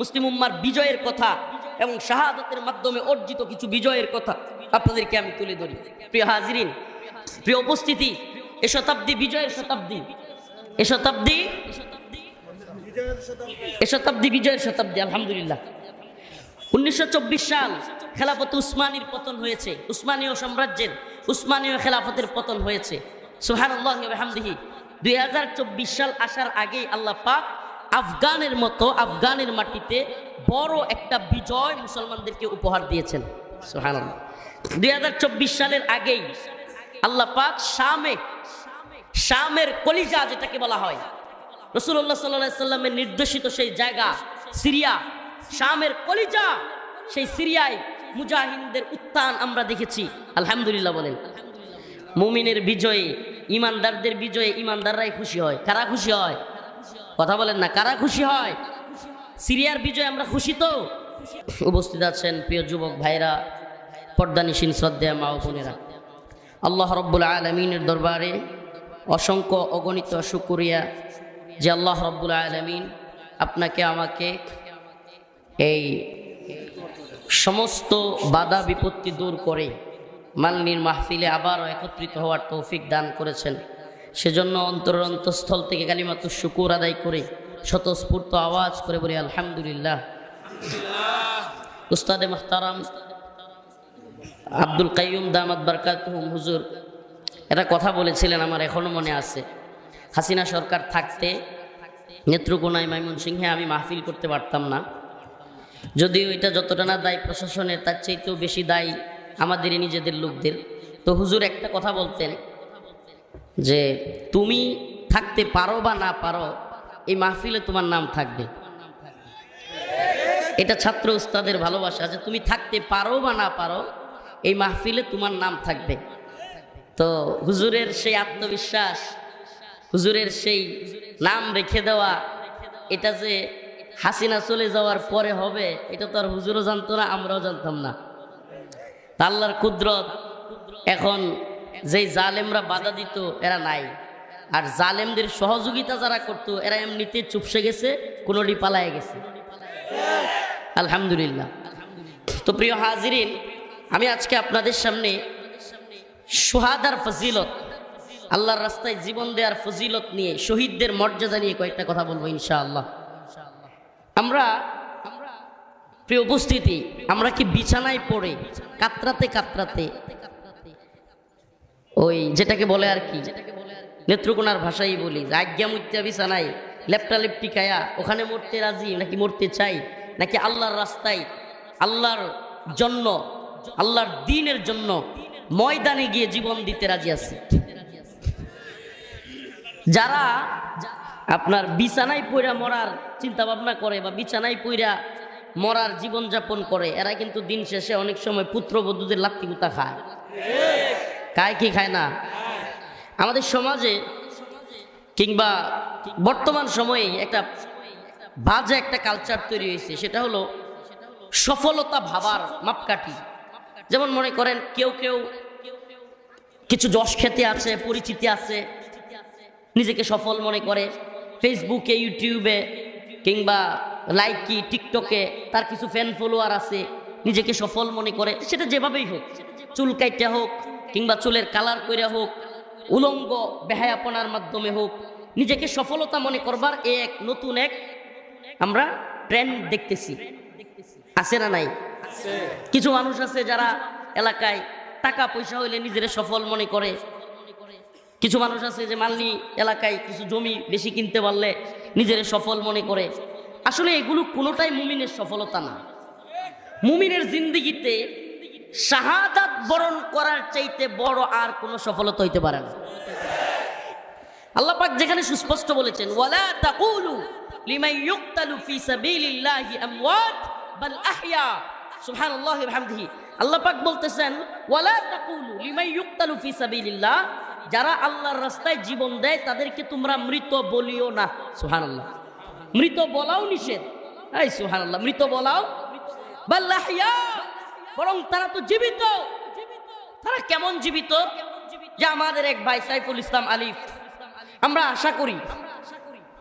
মুসলিম উম্মার বিজয়ের কথা এবং শাহাদতের মাধ্যমে অর্জিত কিছু বিজয়ের কথা আপনাদেরকে আমি তুলে ধরি। প্রিয় হাজিরিন, প্রিয় উপস্থিতি, এ শতাব্দী বিজয়ের শতাব্দী। এ শতাব্দী এ শতাব্দী বিজয়ের শতাব্দী, আলহামদুলিল্লাহ। উনিশশো চব্বিশ সাল খেলাফত উসমানীর পতন হয়েছে। উসমানীয় সাম্রাজ্যের উসমানীয় খেলাফতের পতন হয়েছে। সুহানুল্লাহ হামদিহি দুই সাল আসার আগেই আল্লাহ পাক আফগানের মতো আফগানের মাটিতে বড় একটা বিজয় মুসলমানদেরকে উপহার দিয়েছেন। সুহান দুই সালের আগেই আল্লাহ পাক শামে, শামের কলিজা যেটাকে বলা হয় রসুল্লাহ সাল্লাহ সাল্লামের নির্দেশিত সেই জায়গা, সিরিয়া, শামের কলিজা, সেই সিরিয়ায় মুজাহিনদের উত্থান আমরা দেখেছি। আলহামদুলিল্লাহ বলেন। মুমিনের বিজয়ে, ইমানদারদের বিজয়ে ইমানদাররাই খুশি হয়। কারা খুশি হয়? কথা বলেন না, কারা খুশি হয়? সিরিয়ার বিজয়, আমরা খুশি তো? উপস্থিত আছেন প্রিয় যুবক ভাইরা, পর্দানিসীন শ্রদ্ধা মা বোনেরা। আল্লাহ রব্বুল আলমিনের দরবারে অসংখ্য অগণিত শুকুরিয়া যে আল্লাহ রব্বুল আলমিন আপনাকে, আমাকে এই সমস্ত বাধা বিপত্তি দূর করে মালনির মাহফিলে আবারও একত্রিত হওয়ার তৌফিক দান করেছেন। সেজন্য অন্তর অন্তঃস্থল থেকে কালিমাত শুকুর আদায় করে স্বতঃস্ফূর্ত আওয়াজ করে বলি, আলহামদুলিল্লাহ। উস্তাদে মাহতারাম আব্দুল কাইয়ুম দামাদ বারকাত হুজুর এটা কথা বলেছিলেন আমার এখনও মনে আছে। হাসিনা সরকার থাকতে নেত্রকোনায় ময়মনসিংহে আমি মাহফিল করতে পারতাম না। যদিও এটা যতটা না দায় প্রশাসনের, তার চাইতেও বেশি দায়ী আমাদের নিজেদের লোকদের। তো হুজুর একটা কথা বলতেন যে তুমি থাকতে পারো বা না পারো, এই মাহফিলে তোমার নাম থাকবে। এটা ছাত্র উস্তাদের ভালোবাসা যে তুমি থাকতে পারো বা না পারো, এই মাহফিলে তোমার নাম থাকবে। তো হুজুরের সেই আত্মবিশ্বাস, হুজুরের সেই নাম রেখে দেওয়া, এটা যে হাসিনা চলে যাওয়ার পরে হবে, এটা তো আর হুজুরও জানতো না, আমরাও জানতাম না। আল্লাহর কুদরত এখন যেই জালেমরা বাধা দিত, এরা নাই। আর জালেমদের সহযোগিতা যারা করত, এরা এমনিতে চুপসে গেছে কোনোটি পালায় গেছে। আলহামদুলিল্লাহ। তো প্রিয় হাজিরিন, আমি আজকে আপনাদের সামনে সোহাদার ফজিলত, আল্লাহর রাস্তায় জীবন দেওয়ার ফজিলত নিয়ে, শহীদদের মর্যাদা নিয়ে কয়েকটা কথা বলব ইনশাআল্লাহ। আমরা, প্রিয় উপস্থিতি, আমরা কি বিছানায় পড়ে, কাতরাতে কাতরাতে ওই যেটাকে বলে আর কি, নেত্রকোনার ভাষাই বলি। আজ্ঞা মুত্যা বিছানায় লেপটা লেপটি ওখানে মরতে রাজি নাকি মরতে চাই, নাকি আল্লাহর রাস্তায়, আল্লাহর জন্য, আল্লাহর দিনের জন্য ময়দানে গিয়ে জীবন দিতে রাজি আছি। যারা আপনার বিছানায় পইরা মরার চিন্তা ভাবনা করে বা বিছানায় পইরা মরার জীবন যাপন করে, এরা কিন্তু দিন শেষে অনেক সময় পুত্রবধূদের লাত্তি গুতা খায়। খায় কি খায় না? আমাদের সমাজে কিংবা বর্তমান সময়ে একটা বাজে একটা কালচার তৈরি হয়েছে, সেটা হলো সফলতা ভাবার মাপকাঠি। যেমন মনে করেন কেউ কেউ কিছু যশ খেতে আছে, পরিচিতি আছে, নিজেকে সফল মনে করে। ফেসবুকে ইউটিউবে কিংবা লাইকি টিকটকে তার কিছু ফ্যান ফলোয়ার আছে, নিজেকে সফল মনে করে। সেটা যেভাবেই হোক, চুল কাইটা হোক কিংবা চুলের কালার কইরা হোক উলঙ্গ বেহায়াপনার মাধ্যমে হোক নিজেকে সফলতা মনে করবার এ এক নতুন এক আমরা ট্রেন্ড দেখতেছি। আছে না নাই? কিছু মানুষ আছে যারা এলাকায় টাকা পয়সা হইলে নিজের সফল মনে করে। কিছু মানুষ আছে যে মালনি এলাকায় কিছু জমি বেশি কিনতে পারলে নিজের সফল মনে করে। আসলে এগুলো কোনোটাই মুমিনের সফলতা না। মুমিনের জিন্দিগিতে শাহাদাত বরণ করার চাইতে বড় আর কোনো সফলতা হইতে পারে না। আল্লাহ পাক যেখানে সুস্পষ্ট বলেছেন, ওয়ালা তাকুলু লিমান ইউক্তালু ফি সাবিলিল্লাহি আমওয়াত বাল আহইয়া সুবহানাল্লাহি ওয়া বিহামদিহি। আল্লাহ পাক বলতেছেন, ওয়ালা তাকুলু লিমান ইউক্তালু ফি সাবিলিল্লাহ। যারা আল্লাহর রাস্তায় জীবন দেয়, তাদেরকে তোমরা মৃত বলিও না। সুবহানাল্লাহ। মৃত বলাও নিষেধ। এই সুবহানাল্লাহ, মৃত বলাও। বাল আহইয়া বরং তারা তো জীবিত। তারা কেমন জীবিত? যে আমাদের এক ভাই সাইফুল ইসলাম আলিফ আমরা আশা করি,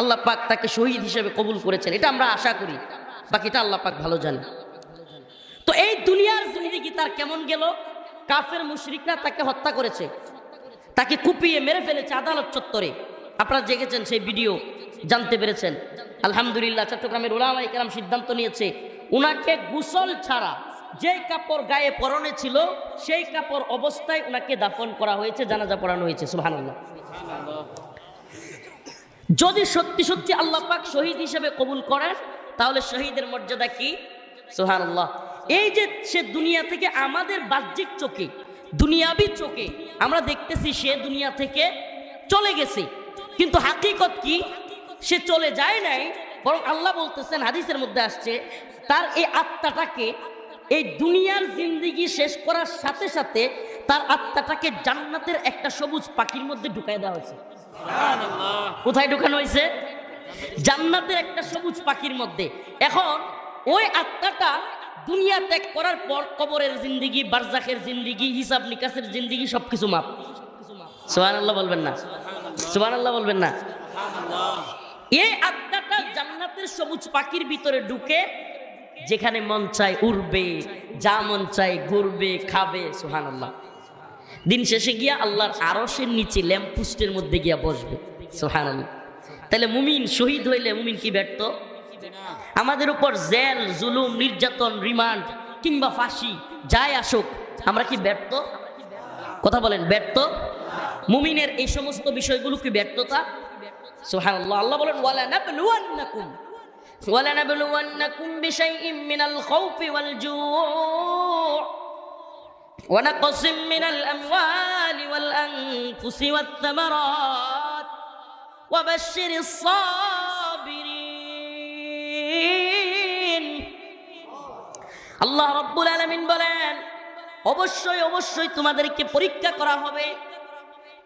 আল্লাহ পাক তাকে শহীদ হিসেবে কবুল করেছেন, এটা আমরা আশা করি। বাকিটা আল্লাহ পাক ভালো জানে। তো এই দুনিয়ার জিন্দিগি তার কেমন গেল? কাফের মুশরিকরা তাকে হত্যা করেছে। তাকে কুপিয়ে মেরে ফেলেছে আদালত চত্বরে। আপনারা জেগেছেন সেই ভিডিও, জানতে পেরেছেন। আলহামদুলিল্লাহ, চট্টগ্রামের ওলামাই কেরাম সিদ্ধান্ত নিয়েছে, উনাকে গুসল ছাড়া যে কাপড় গায়ে পরনে ছিল, সেই কাপড় অবস্থায় ওনাকে দাফন করা হয়েছে, জানাজা পড়ানো হয়েছে, সুবহানাল্লাহ। যদি সত্যি সত্যি আল্লাহ পাক শহীদ হিসেবে কবুল করেন, তাহলে শহীদের মর্যাদা কি? সুবহানাল্লাহ। এই যে সে দুনিয়া থেকে আমাদের বাহ্যিক চোখে, দুনিয়াবি চোখে, আমরা দেখতেছি সে দুনিয়া থেকে চলে গেছে। কিন্তু হাকিকত কি? সে চলে যায় নাই, বরং আল্লাহ বলতেছেন, হাদিসের মধ্যে আসছে, তার এই আত্মাটাকে এই দুনিয়ার জিন্দিগি শেষ করার সাথে সাথে তার আত্মাটাকে জান্নাতের একটা সবুজ পাখির মধ্যে ঢুকাই দেওয়া হয়েছে। কোথায় ঢুকানো হয়েছে? জান্নাতের একটা সবুজ পাখির মধ্যে। এখন ওই আত্মাটা দুনিয়া ত্যাগ করার পর কবরের জিন্দিগি বারজাখের জিন্দিগি, হিসাব নিকাশের জিন্দিগি, সবকিছু মাপ সোহান আল্লাহ বলবেন না। সোহান আল্লাহ বলবেন না। এই আত্মাটা জান্নাতের সবুজ পাখির ভিতরে ঢুকে যেখানে মন চায় উড়বে, যা মন চায় ঘুরবে, খাবে সোহান আল্লাহ দিন শেষে গিয়া আল্লাহর আরসের নিচে ল্যাম্পপোস্টের মধ্যে গিয়া বসবে সোহান আল্লাহ তাহলে মুমিন শহীদ হইলে মুমিন কি ব্যর্থ? আমাদের উপর জেল, জুলুম, নির্যাতন, রিমান্ড কিংবা ফাঁসি, যাই আসুক, আমরা কি ব্যর্থ? কথা বলেন, ব্যর্থ? মুমিনের এই সমস্ত বিষয়গুলো কি ব্যর্থতা? সোহান আল্লাহ আল্লাহ বলেন ওয়ালা নাবলুওয়ান্নাকুম বিশাইইম মিনাল খাউফি ওয়াল জু' ونقص من الأموال والأنفس والثمرات وبشر الصابرين আল্লাহ রব্বুল আলমিন বলেন অবশ্যই অবশ্যই তোমাদেরকে পরীক্ষা করা হবে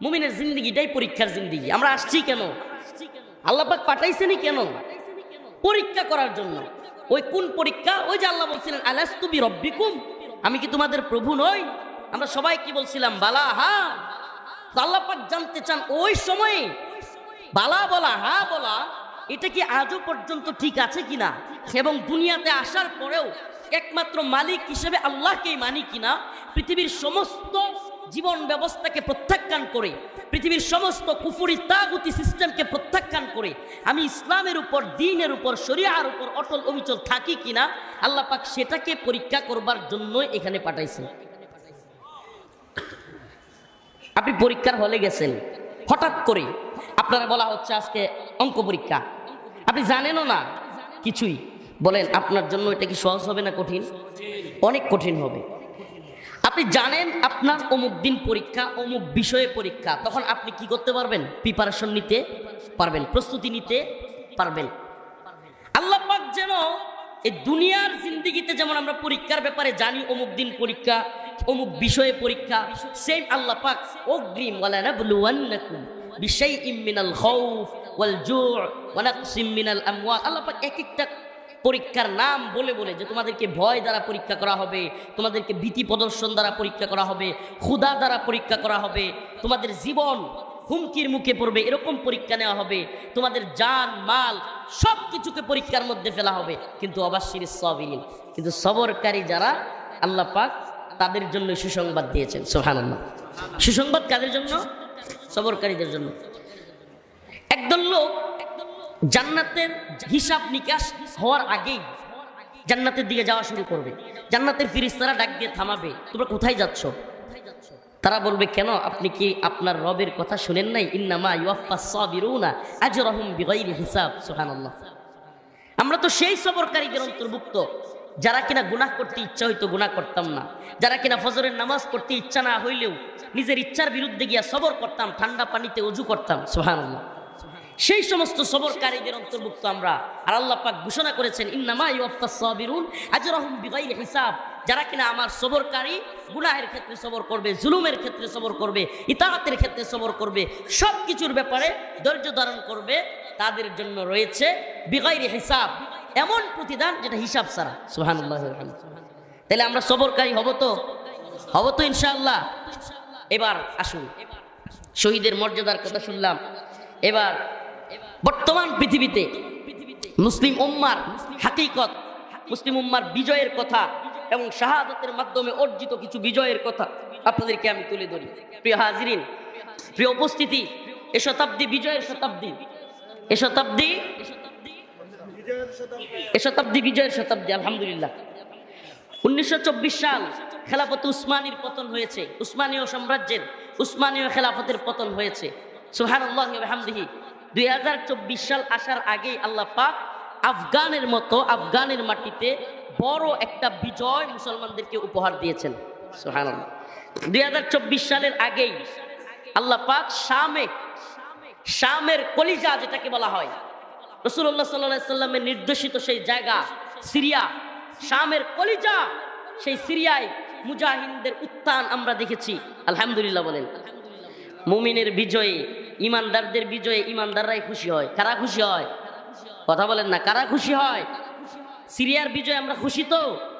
মুমিনের জিন্দিগিটাই পরীক্ষার জিন্দিগি আমরা আসছি কেন আল্লাহ পাক পাঠাইছেনই কেন পরীক্ষা করার জন্য। ওই কোন পরীক্ষা? ওই যে আল্লাহ বলছিলেন আলাস্তুবি রব্বিকুম আমি কি তোমাদের প্রভু নই? আমরা সবাই কি বলছিলাম, বালা, হা? তো আল্লাহ পাক জানতে চান, ওই সময়ে বালা বলা, হা বলা, এটা কি আজও পর্যন্ত ঠিক আছে কিনা? এবং দুনিয়াতে আসার পরেও একমাত্র মালিক হিসেবে আল্লাহকেই মানি কিনা, পৃথিবীর সমস্ত জীবন ব্যবস্থাকে প্রত্যাখ্যান করে, পৃথিবীর সমস্ত কুফুরি তাগুতি সিস্টেমকে প্রত্যাখ্যান করে, আমি ইসলামের উপর, দিনের উপর, শরিয়ার উপর অটল অবিচল থাকি কিনা, আল্লাহ পাক সেটাকে পরীক্ষা করবার জন্যই এখানে পাঠাইছেন। আপনি পরীক্ষার হলে গেছেন। হঠাৎ করে আপনারা বলা হচ্ছে আজকে অঙ্ক পরীক্ষা। আপনি জানেনও না? কিছুই। বলেন, আপনার জন্য এটা কি সহজ হবে না কঠিন? অনেক কঠিন হবে। আপনি জানেন আপনার অমুক দিন পরীক্ষা, অমুক বিষয়ে পরীক্ষা, তখন আপনি কি করতে পারবেন? প্রিপারেশন নিতে পারবেন, প্রস্তুতি নিতে পারবেন। আল্লাহ যেন এই দুনিয়ার জিন্দিগিতে যেমন আমরা পরীক্ষার ব্যাপারে জানি, অমুক দিন পরীক্ষা, অমুক বিষয়ে পরীক্ষা, সেম আল্লাহ পাক অগ্রিম, ওয়ালা নাবলুওয়ান্নাকুম বিশাইইম মিনাল খাউফ ওয়াল জু' ওয়া নাকসিম মিনাল আমওয়াল আল্লাহ পাক এক একটা পরীক্ষার নাম বলে বলে যে তোমাদেরকে ভয় দ্বারা পরীক্ষা করা হবে, তোমাদেরকে ভীতি প্রদর্শন দ্বারা পরীক্ষা করা হবে, ক্ষুধা দ্বারা পরীক্ষা করা হবে, তোমাদের জীবন হুমকির মুখে পড়বে, এরকম পরীক্ষা নেওয়া হবে, তোমাদের জান, মাল সব কিছুকে পরীক্ষার মধ্যে ফেলা হবে। কিন্তু অবাশির সবিন কিন্তু সবরকারী যারা আল্লাহ পাক তাদের জন্য সুসংবাদ দিয়েছেন সোহান সুসংবাদ কাদের জন্য? সবরকারীদের জন্য। একদল লোক জান্নাতের হিসাব নিকাশ হওয়ার আগেই জান্নাতের দিকে যাওয়া শুরু করবে। জান্নাতের ফিরিস্তারা ডাক দিয়ে থামাবে। তোমরা কোথায় যাচ্ছ? তারা বলবে, কেন? আপনি কি আপনার রবের কথা শুনেন নাই? ইন্নামা আমরা তো সেই সবরকারীদের অন্তর্ভুক্ত যারা কিনা গুনাহ করতে ইচ্ছা হইতো, গুনাহ করতাম না। যারা কিনা ফজরের নামাজ পড়তে ইচ্ছা না হইলেও, নিজের ইচ্ছার বিরুদ্ধে গিয়া সবর করতাম, ঠান্ডা পানিতে অজু করতাম। সুবহানাল্লাহ। সেই সমস্ত সবরকারীদের অন্তর্ভুক্ত আমরা। আর আল্লাহ পাক ঘোষণা করেছেন, ইন্নামা ইউফা সাবিরুন আজরাহুম বিগাইরি হিসাব। যারা কিনা আমার সবরকারী গুনাহের ক্ষেত্রে সবর করবে, জুলুমের ক্ষেত্রে সবর করবে ইতাহাতের ক্ষেত্রে সবর করবে সব কিছুর ব্যাপারে ধৈর্য ধারণ করবে, তাদের জন্য রয়েছে বিগাইরি হিসাব। এমন প্রতিদান যেটা হিসাব ছাড়া। সুহানুল্লাহ তাহলে আমরা সবরকারী হব তো? হব তো ইনশাআল্লাহ। এবার আসুন। শহীদের মর্যাদার কথা শুনলাম। এবার বর্তমান পৃথিবীতে মুসলিম উম্মার হাকিকত, মুসলিম উম্মার বিজয়ের কথা এবং শাহাদাতের মাধ্যমে অর্জিত কিছু বিজয়ের কথা আপনাদেরকে আমি তুলে ধরি। প্রিয় হাজিরিন, প্রিয় উপস্থিতি, এ শতাব্দী বিজয়ের শতাব্দী। এ শতাব্দী এ শতাব্দী বিজয়ের শতাব্দী, আলহামদুলিল্লাহ। উনিশশো চব্বিশ সাল খেলাফত উসমানীর পতন হয়েছে। উসমানীয় সাম্রাজ্যের, উসমানীয় খেলাফতের পতন হয়েছে। সুহানুল্লাহ দুই হাজার চব্বিশ সাল আসার আগেই আল্লাহ পাক আফগানের মতো আফগানের মাটিতে বড় একটা বিজয় মুসলমানদেরকে উপহার দিয়েছেন। সুহানুল্লাহ দুই সালের আগেই আল্লাহ পাক শামে, শামের কলিজা যেটাকে বলা হয় রসুল্লাহ সাল্লাহ সাল্লামের নির্দেশিত সেই জায়গা, সিরিয়া, শামের কলিজা, সেই সিরিয়ায় মুজাহিনদের উত্থান আমরা দেখেছি। আলহামদুলিল্লাহ বলেন। মুমিনের বিজয়ে ইমানদারদের বিজয়ে ইমানদাররাই খুশি হয়। কারা খুশি হয়? কথা বলেন না, কারা খুশি হয়? সিরিয়ার বিজয় আমরা খুশি তো?